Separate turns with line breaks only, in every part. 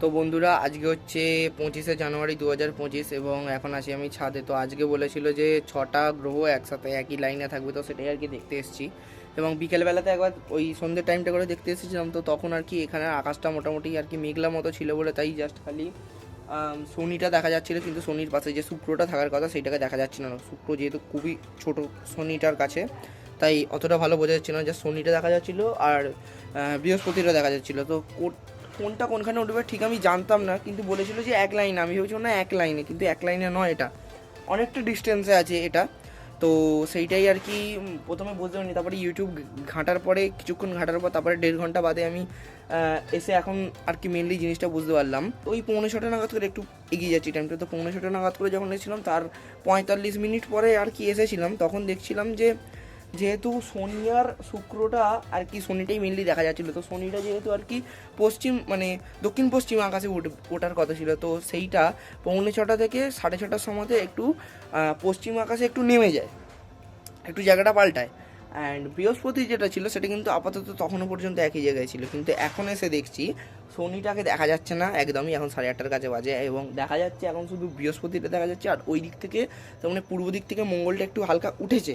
তো বন্ধুরা, আজকে হচ্ছে পঁচিশে জানুয়ারি দু হাজার পঁচিশ এবং এখন আছি আমি ছাদে। তো আজকে বলেছিল যে ছটা গ্রহ একসাথে একই লাইনে থাকবে, তো সেটাই আর কি দেখতে এসেছি। এবং বিকেলবেলাতে একবার ওই সন্ধ্যের টাইমটা করে দেখতে এসেছিলাম, তো তখন আর কি এখানে আকাশটা মোটামুটি আর কি মেঘলা মতো ছিল বলে তাই জাস্ট খালি শনিটা দেখা যাচ্ছিল, কিন্তু শনির পাশে যে শুক্রটা থাকার কথা সেইটাকে দেখা যাচ্ছে না। শুক্র যেহেতু খুবই ছোট শনিটার কাছে, তাই অতটা ভালো বোঝা যাচ্ছে না যে শনিটা দেখা যাচ্ছিল আর বৃহস্পতিটা দেখা যাচ্ছিল। তো কোনটা কোনখানে উঠবে ঠিক আমি জানতাম না, কিন্তু বলেছিল যে এক লাইন, আমি ভেবেছিলাম না এক লাইনে, কিন্তু এক লাইনে নয় এটা। অনেকটা ডিস্টেন্সে আছে এটা। তো সেইটাই আর কি প্রথমে বুঝতে পারিনি, তারপরে ইউটিউব ঘাঁটার পরে, কিছুক্ষণ ঘাঁটার পর, তারপরে দেড় ঘণ্টা বাদে আমি এসে এখন আর কি মেনলি জিনিসটা বুঝতে পারলাম। ওই পৌনে ছটা নাগাদ করে একটু এগিয়ে যাচ্ছি টাইমটা তো পৌনে ছটা নাগাদ করে যখন এসেছিলাম, তার পঁয়তাল্লিশ মিনিট পরে আর কি এসেছিলাম, তখন দেখছিলাম যে যেহেতু শনি আর শুক্রটা আর কি শনিটাই মেনলি দেখা যাচ্ছিল, তো শনিটা যেহেতু আর কি পশ্চিম মানে দক্ষিণ পশ্চিম আকাশে ওঠার কথা ছিল, তো সেইটা পৌনে ছটা থেকে সাড়ে ছটার সময়তে একটু পশ্চিম আকাশে একটু নেমে যায়, একটু জায়গাটা পাল্টায়। অ্যান্ড বৃহস্পতি যেটা ছিল, সেটা কিন্তু আপাতত তখনও পর্যন্ত একই জায়গায় ছিল, কিন্তু এখন এসে দেখছি শনিটাকে দেখা যাচ্ছে না, একদমই এখন সাড়ে আটটার কাছে বাজে, এবং দেখা যাচ্ছে এখন শুধু বৃহস্পতিটা দেখা যাচ্ছে, আর ওই দিক থেকে, তার মানে পূর্ব দিক থেকে মঙ্গলটা একটু হালকা উঠেছে।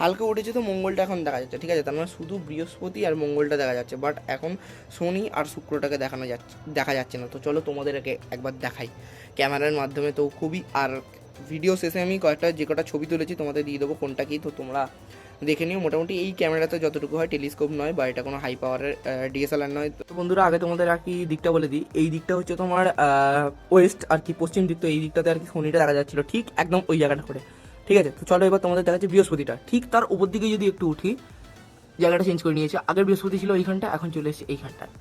হালকা উঠেছে তো মঙ্গলটা এখন দেখা যাচ্ছে, ঠিক আছে? তার মানে শুধু বৃহস্পতি আর মঙ্গলটা দেখা যাচ্ছে বাট এখন শনি আর শুক্রটাকে দেখানো যাচ্ছে দেখা যাচ্ছে না। তো চলো তোমাদেরকে একবার দেখাই। ক্যামেরার মাধ্যমে তো খুবই, আর ভিডিও শেষে আমি কয়েকটা, যে কটা ছবি তুলেছি তোমাদের দিয়ে দেবো কোনটা কি, তো তোমরা দেখে নিও। মোটামুটি এই ক্যামেরাতে যতটুকু হয় টেলিস্কোপ নয়, বা এটা কোনো হাই পাওয়ারের ডিএসএলআর নয়। তো বন্ধুরা, আগে তোমাদের আর কি দিকটা বলে দিই। এই দিকটা হচ্ছে তোমার ওয়েস্ট আর কি পশ্চিম দিক, তো এই দিকটাতে আর কি শনিটা দেখা যাচ্ছিল, ঠিক একদম ওই জায়গাটা করে। ঠিক আছে? তো চলো এবার তোমাদের দেখাচ্ছে বৃহস্পতিটা। ঠিক তার উপর দিকে যদি একটু উঠি, জায়গাটা চেঞ্জ করে নিয়েছে। আগের বৃহস্পতি ছিল এইখানটা, এখন চলে এসেছে এইখানটায়।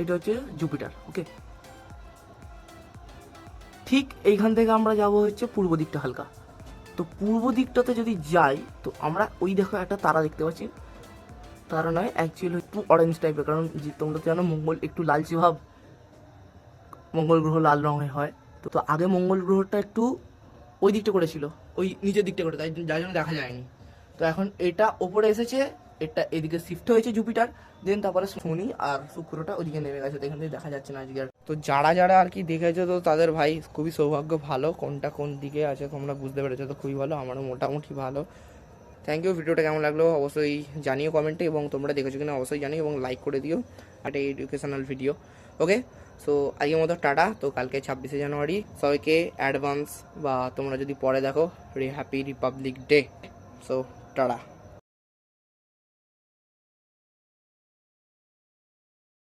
এটা হচ্ছে জুপিটার ওকে ঠিক এইখান থেকে আমরা যাব হচ্ছে পূর্ব দিকটা হালকা। তো পূর্ব দিকটাতে যদি যাই, তো আমরা ওই দেখো একটা তারা দেখতে পাচ্ছি। তারা নয় অ্যাকচুয়ালি একটু অরেঞ্জ টাইপের কারণ তোমরা তো জানো মঙ্গল একটু লালচে ভাব। মঙ্গল গ্রহ লাল রঙের হয়। তো তো আগে মঙ্গল গ্রহটা একটু ওই দিকটা করেছিল, ওই নিচের দিকটা করে, তাই যার জন্য দেখা যায়নি। তো এখন এটা ওপরে এসেছে, এটা এদিকে শিফট হয়েছে জুপিটার দেন তারপরে শনি আর শুক্রটা ওদিকে নেমে গেছে এখান থেকে দেখা যাচ্ছে না আজকে আর। তো যারা যারা আর কি দেখেছ, তো তাদের ভাই খুবই সৌভাগ্য ভালো, কোনটা কোন দিকে আছে তোমরা বুঝতে পেরেছ, তো খুবই ভালো, আমারও মোটামুটি ভালো। থ্যাংক ইউ ভিডিওটা কেমন লাগল অবশ্যই জানিও কমেন্টে, এবং তোমরা দেখেছ কিনা অবশ্যই জানিও, এবং লাইক করে দিও একটা এডুকেশনাল ভিডিও ওকে সো আজকের মতো টাটা। তো কালকে ছাব্বিশে জানুয়ারি। সবাইকে অ্যাডভান্স বা তোমরা যদি পরে দেখো রি happy republic day so tata.